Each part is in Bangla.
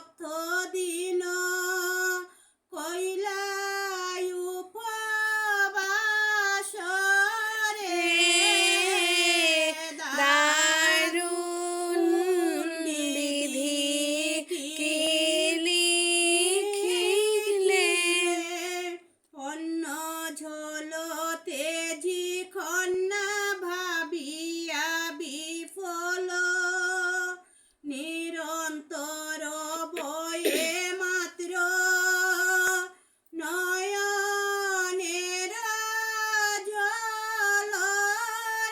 foto.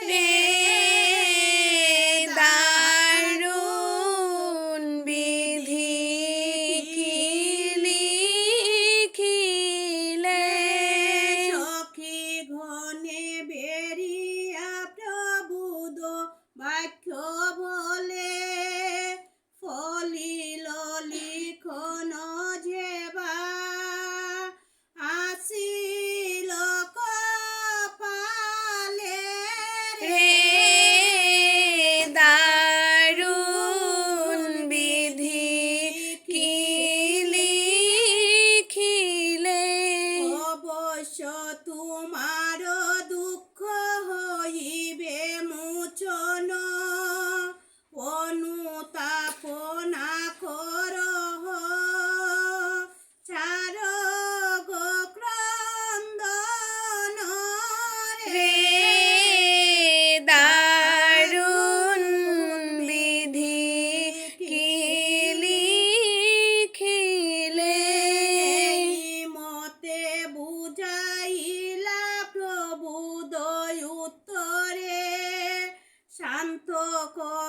me. তোমার দুঃখ হইবে মো শান্ত কর।